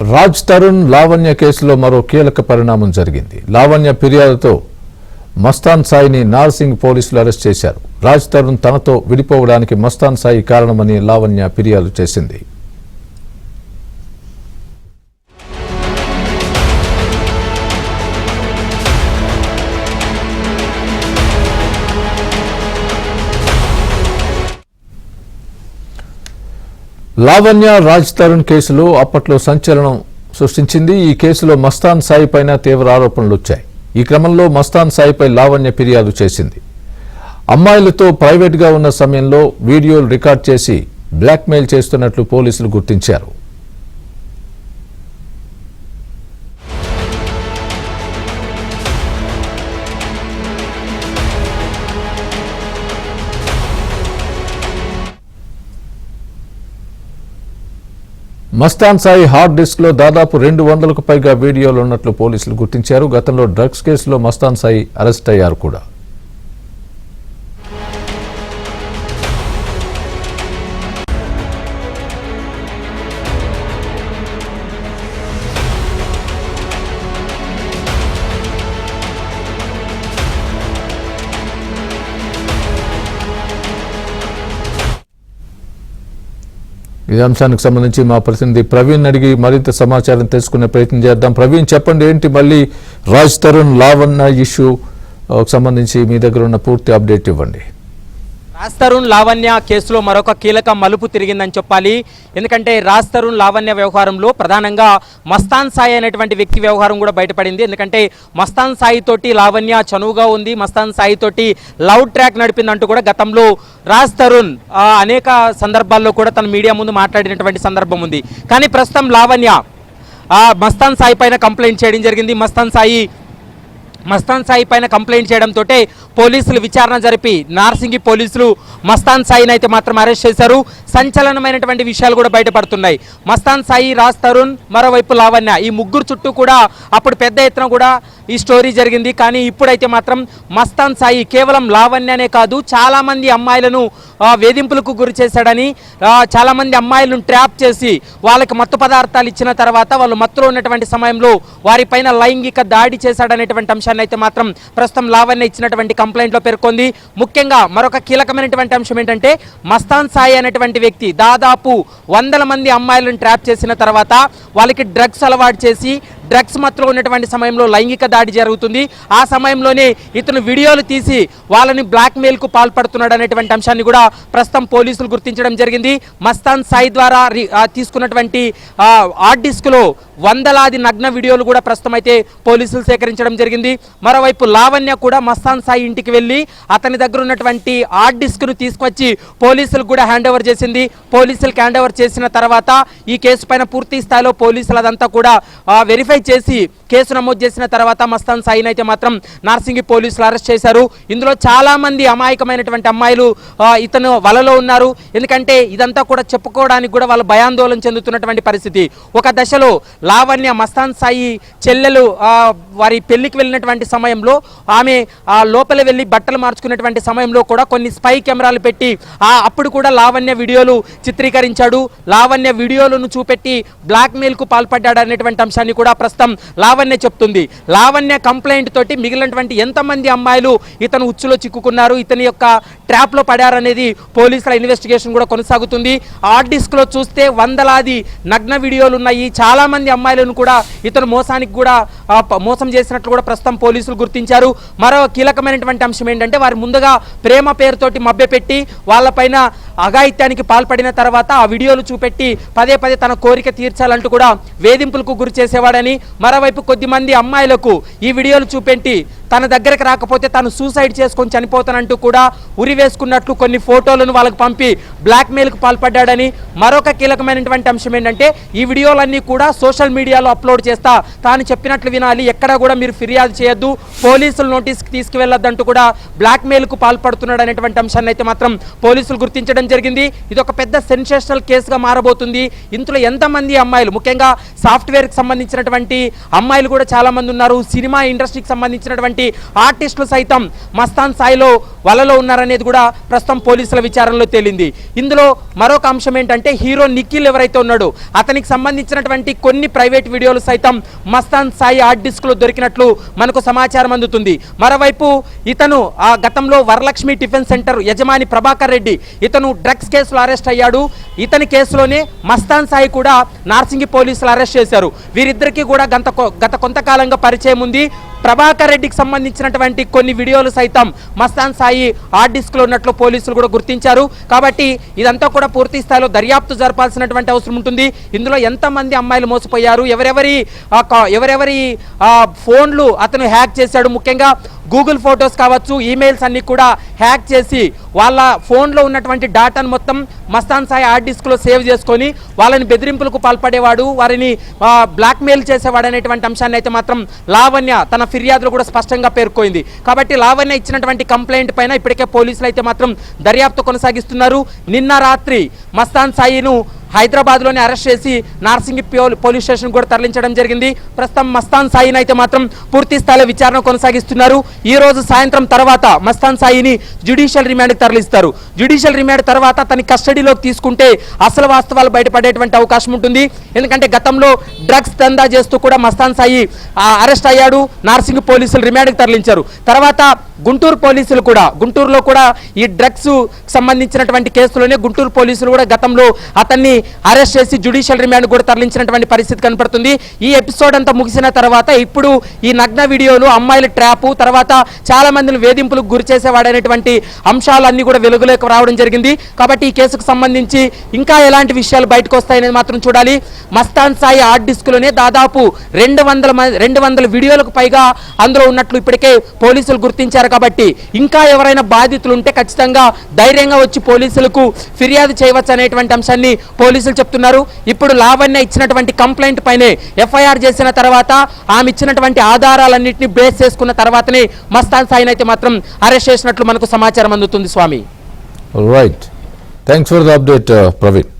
రాజ్ తరుణ్ లావణ్య కేసులో మరో కీలక పరిణామం జరిగింది. లావణ్య ఫిర్యాదుతో మస్తాన్ సాయిని నార్సింగ్ పోలీసులు అరెస్ట్ చేశారు. రాజ్ తరుణ్ తనతో విడిపోవడానికి మస్తాన్ సాయి కారణమని లావణ్య ఫిర్యాదు చేసింది. లావణ్య రాజ్ తరుణ్ కేసులో అప్పట్లో సంచలనం సృష్టించింది. ఈ కేసులో మస్తాన్ సాయి పైన తీవ్ర ఆరోపణలు వచ్చాయి. ఈ క్రమంలో మస్తాన్ సాయిపై లావణ్య ఫిర్యాదు చేసింది. అమ్మాయిలతో ప్రైవేట్గా ఉన్న సమయంలో వీడియోలు రికార్డ్ చేసి బ్లాక్మెయిల్ చేస్తున్నట్లు పోలీసులు గుర్తించారు. మస్తాన్ సాయి హార్డ్ డిస్క్లో దాదాపు రెండు వందలకు పైగా వీడియోలు ఉన్నట్లు పోలీసులు గుర్తించారు. గతంలో డ్రగ్స్ కేసులో మస్తాన్ సాయి అరెస్ట్ అయ్యారు కూడా. ఈ అంశానికి సంబంధించి మా ప్రతినిధి ప్రవీణ్ అడిగి మరింత సమాచారం తెలుసుకునే ప్రయత్నం చేద్దాం. ప్రవీణ్ చెప్పండి ఏంటి మళ్ళీ రాజ్ తరుణ్ లావన్న ఇష్యూ సంబంధించి మీ దగ్గర ఉన్న పూర్తి అప్డేట్ ఇవ్వండి. రాజ్ తరుణ్ లావణ్య కేసులో మరొక కీలక మలుపు తిరిగిందని చెప్పాలి. ఎందుకంటే రాజ్ తరుణ్ లావణ్య వ్యవహారంలో ప్రధానంగా మస్తాన్ సాయి అనేటువంటి వ్యక్తి వ్యవహారం కూడా బయటపడింది. ఎందుకంటే మస్తాన్ సాయి తోటి లావణ్య చనువుగా ఉంది. మస్తాన్ సాయి తోటి లవ్ ట్రాక్ నడిపిందంటూ కూడా గతంలో రాజ్ తరుణ్ అనేక సందర్భాల్లో కూడా తన మీడియా ముందు మాట్లాడినటువంటి సందర్భం ఉంది. కానీ ప్రస్తుతం లావణ్య మస్తాన్ సాయి పైన కంప్లైంట్ చేయడం జరిగింది. మస్తాన్ సాయి మస్తాన్ సాయి పైన కంప్లైంట్ చేయడంతో పోలీసులు విచారణ జరిపి నార్సింగి పోలీసులు మస్తాన్ సాయిని అయితే మాత్రం అరెస్ట్ చేశారు. సంచలనమైనటువంటి విషయాలు కూడా బయటపడుతున్నాయి. మస్తాన్ సాయి రాజ్ తరుణ్ మరోవైపు లావణ్య. ఈ ముగ్గురు చుట్టూ కూడా అప్పుడు పెద్ద ఎత్తున కూడా ఈ స్టోరీ జరిగింది. కానీ ఇప్పుడైతే మాత్రం మస్తాన్ సాయి కేవలం లావణ్యనే కాదు చాలామంది అమ్మాయిలను వేధింపులకు గురి చేశాడని చాలామంది అమ్మాయిలను ట్రాప్ చేసి వాళ్ళకి మత్తు పదార్థాలు ఇచ్చిన తర్వాత వాళ్ళు మత్తులో ఉన్నటువంటి సమయంలో వారిపైన లైంగిక దాడి చేశాడనేటువంటి అంశాన్ని అయితే మాత్రం ప్రస్తుతం లావణ్య ఇచ్చినటువంటి కంప్లైంట్లో పేర్కొంది. ముఖ్యంగా మరొక కీలకమైనటువంటి అంశం ఏంటంటే మస్తాన్ సాయి అనేటువంటి వ్యక్తి దాదాపు వందల మంది అమ్మాయిలను ట్రాప్ చేసిన తర్వాత వాళ్ళకి డ్రగ్స్ అలవాటు చేసి డ్రగ్స్ మత్తులో ఉన్నటువంటి సమయంలో లైంగిక దాడి జరుగుతుంది. ఆ సమయంలోనే ఇతను వీడియోలు తీసి వాళ్ళని బ్లాక్మెయిల్కు పాల్పడుతున్నాడు అనేటువంటి అంశాన్ని కూడా ప్రస్తుతం పోలీసులు గుర్తించడం జరిగింది. మస్తాన్ సాయి ద్వారా రి- తీసుకున్నటువంటి ఆర్ట్ హార్డ్ డిస్క్లో వందలాది నగ్న వీడియోలు కూడా ప్రస్తుతం అయితే పోలీసులు సేకరించడం జరిగింది. మరోవైపు లావణ్య కూడా మస్తాన్ సాయి ఇంటికి వెళ్ళి అతని దగ్గర ఉన్నటువంటి హార్డ్ డిస్క్ను తీసుకొచ్చి పోలీసులకు కూడా హ్యాండ్ ఓవర్ చేసింది. పోలీసులకు హ్యాండ్ ఓవర్ చేసిన తర్వాత ఈ కేసు పైన పూర్తి స్థాయిలో పోలీసులు అదంతా కూడా వెరిఫై చేసి కేసు నమోదు చేసిన తర్వాత మస్తాన్ సాయిని అయితే మాత్రం నార్సింగి పోలీసులు అరెస్ట్ చేశారు. ఇందులో చాలామంది అమాయకమైనటువంటి అమ్మాయిలు ఇతను వలలో ఉన్నారు. ఎందుకంటే ఇదంతా కూడా చెప్పుకోవడానికి కూడా వాళ్ళు భయాందోళన చెందుతున్నటువంటి పరిస్థితి. ఒక దశలో లావణ్య మస్తాన్ సాయి చెల్లెలు వారి పెళ్ళికి వెళ్ళినటువంటి సమయంలో ఆమె లోపల వెళ్ళి బట్టలు మార్చుకున్నటువంటి సమయంలో కూడా కొన్ని స్పై కెమెరాలు పెట్టి అప్పుడు కూడా లావణ్య వీడియోలు చిత్రీకరించాడు. లావణ్య వీడియోలను చూపెట్టి బ్లాక్మెయిల్కు పాల్పడ్డాడు అనేటువంటి అంశాన్ని కూడా ప్రస్తుతం లావణ్య చెప్తుంది. లావణ్య కంప్లైంట్ తోటి మిగిలినటువంటి ఎంతమంది అమ్మాయిలు ఇతను ఉచ్చులో చిక్కుకున్నారు ఇతని యొక్క ట్రాప్లో పడారనేది పోలీసుల ఇన్వెస్టిగేషన్ కూడా కొనసాగుతుంది. హార్డ్ డిస్క్లో చూస్తే వందలాది నగ్న వీడియోలు ఉన్నాయి. చాలామంది అమ్మాయిలను కూడా ఇతను మోసానికి కూడా మోసం చేసినట్లు కూడా ప్రస్తుతం పోలీసులు గుర్తించారు. మరో కీలకమైనటువంటి అంశం ఏంటంటే వారు ముందుగా ప్రేమ పేరుతోటి మభ్యపెట్టి వాళ్ళపైన అఘాయిత్యానికి పాల్పడిన తర్వాత ఆ వీడియోలు చూపెట్టి పదే పదే తన కోరిక తీర్చాలంటూ కూడా వేధింపులకు గురి చేసేవాడని మరోవైపు కొద్దిమంది అమ్మాయిలకు ఈ వీడియోలు చూపెట్టి తన దగ్గరకు రాకపోతే తను సూసైడ్ చేసుకొని చనిపోతానంటూ కూడా ఉరి వేసుకున్నట్లు కొన్ని ఫోటోలను వాళ్ళకు పంపి బ్లాక్మెయిల్కు పాల్పడ్డాడని మరొక కీలకమైనటువంటి అంశం ఏంటంటే ఈ వీడియోలన్నీ కూడా సోషల్ మీడియాలో అప్లోడ్ చేస్తా తాను చెప్పినట్లు వినాలి ఎక్కడా కూడా మీరు ఫిర్యాదు చేయొద్దు పోలీసుల నోటీస్కి తీసుకువెళ్ళొద్దంటూ కూడా బ్లాక్మెయిల్కు పాల్పడుతున్నాడు అనేటువంటి అంశాన్ని అయితే మాత్రం పోలీసులు గుర్తించడం జరిగింది. ఇది ఒక పెద్ద సెన్సేషనల్ కేసుగా మారబోతుంది. ఇందులో ఎంతమంది అమ్మాయిలు ముఖ్యంగా సాఫ్ట్వేర్కి సంబంధించినటువంటి అమ్మాయిలు కూడా చాలా మంది ఉన్నారు. సినిమా ఇండస్ట్రీకి సంబంధించినటువంటి ఉన్నటువంటి ఆర్టిస్టులు సైతం మస్తాన్ సాయిలో వలలో ఉన్నారనేది కూడా ప్రస్తుతం పోలీసుల విచారణలో తేలింది. ఇందులో మరొక అంశం ఏంటంటే హీరో నిఖిల్ ఎవరైతే ఉన్నాడో అతనికి సంబంధించినటువంటి కొన్ని ప్రైవేట్ వీడియోలు సైతం మస్తాన్ సాయి హార్డ్ డిస్క్లో దొరికినట్లు మనకు సమాచారం అందుతుంది. మరోవైపు ఇతను ఆ గతంలో వరలక్ష్మి టిఫిన్ సెంటర్ యజమాని ప్రభాకర్ రెడ్డి ఇతను డ్రగ్స్ కేసులో అరెస్ట్ అయ్యాడు. ఇతని కేసులోనే మస్తాన్ సాయి కూడా నార్సింగి పోలీసులు అరెస్ట్ చేశారు. వీరిద్దరికీ కూడా గత కొ- గత కొంతకాలంగా పరిచయం ఉంది. ప్రభాకర్ రెడ్డికి సంబంధించినటువంటి కొన్ని వీడియోలు సైతం మస్తాన్ సాయి హార్డ్ డిస్క్లో ఉన్నట్లు పోలీసులు కూడా గుర్తించారు. కాబట్టి ఇదంతా కూడా పూర్తి స్థాయిలో దర్యాప్తు జరపాల్సినటువంటి అవసరం ఉంటుంది. ఇందులో ఎంతమంది అమ్మాయిలు మోసపోయారు? ఎవరెవరి ఎవరెవరి ఫోన్లు అతను హ్యాక్ చేశాడు ముఖ్యంగా? గూగుల్ ఫొటోస్ కావచ్చు ఈమెయిల్స్ అన్ని కూడా హ్యాక్ చేసి వాళ్ళ ఫోన్లో ఉన్నటువంటి డాటాను మొత్తం మస్తాన్ సాయి హార్డ్ డిస్క్లో సేవ్ చేసుకొని వాళ్ళని బెదిరింపులకు పాల్పడేవాడు వారిని బ్లాక్మెయిల్ చేసేవాడు అనేటువంటి అంశాన్ని అయితే మాత్రం లావణ్య తన ఫిర్యాదులు కూడా స్పష్టంగా పేర్కొంది. కాబట్టి లావణ్య ఇచ్చినటువంటి కంప్లైంట్ పైన ఇప్పటికే పోలీసులు అయితే మాత్రం దర్యాప్తు కొనసాగిస్తున్నారు. నిన్న రాత్రి మస్తాన్ సాయిను హైదరాబాద్లోనే అరెస్ట్ చేసి నార్సింగి పోలీస్ స్టేషన్ కూడా తరలించడం జరిగింది. ప్రస్తుతం మస్తాన్ సాయిని అయితే మాత్రం పూర్తి స్థాయిలో విచారణ కొనసాగిస్తున్నారు. ఈ రోజు సాయంత్రం తర్వాత మస్తాన్ సాయిని జ్యుడిషియల్ రిమాండ్కి తరలిస్తారు. జ్యుడిషియల్ రిమాండ్ తర్వాత తన కస్టడీలోకి తీసుకుంటే అసలు వాస్తవాలు బయటపడేటువంటి అవకాశం ఉంటుంది. ఎందుకంటే గతంలో డ్రగ్స్ దందా చేస్తూ కూడా మస్తాన్ సాయి అరెస్ట్ అయ్యాడు. నార్సింగ్ పోలీసులు రిమాండ్కి తరలించారు. తర్వాత గుంటూరు పోలీసులు కూడా గుంటూరులో కూడా ఈ డ్రగ్స్ సంబంధించినటువంటి కేసులోనే గుంటూరు పోలీసులు కూడా గతంలో అతన్ని అరెస్ట్ చేసి జ్యుడిషియల్ రిమాండ్ కూడా తరలించినటువంటి పరిస్థితి కనపడుతుంది. ఈ ఎపిసోడ్ అంతా ముగిసిన తర్వాత ఇప్పుడు ఈ నగ్న వీడియోలు అమ్మాయిల ట్రాప్ తర్వాత చాలా మందిని వేధింపులకు గురి చేసేవాడైనటువంటి అంశాలన్నీ కూడా వెలుగులోకి రావడం జరిగింది. కాబట్టి ఈ కేసుకు సంబంధించి ఇంకా ఎలాంటి విషయాలు బయటకు వస్తాయనేది మాత్రం చూడాలి. మస్తాన్ సాయి హార్డ్ డిస్క్లోనే దాదాపు రెండు వందల రెండు వందల వీడియోలకు పైగా అందులో ఉన్నట్లు ఇప్పటికే పోలీసులు గుర్తించారు కాబట్టి ఇంకా ఎవరైనా బాధితులు ఉంటే ఖచ్చితంగా ధైర్యంగా వచ్చి పోలీసులకు ఫిర్యాదు చేయవచ్చు అనేటువంటి అంశాన్ని పోలీసులు చెప్తున్నారు. ఇప్పుడు లావణ్య ఇచ్చినటువంటి కంప్లైంట్ పైనే ఎఫ్ఐఆర్ చేసిన తర్వాత ఆమె ఇచ్చినటువంటి ఆధారాలన్నింటినీ బేస్ చేసుకున్న తర్వాతనే మస్తాన్ సాయిని అయితే మాత్రం అరెస్ట్ చేసినట్లు మనకు సమాచారం అందుతుంది స్వామి. Right thanks for the update Praveen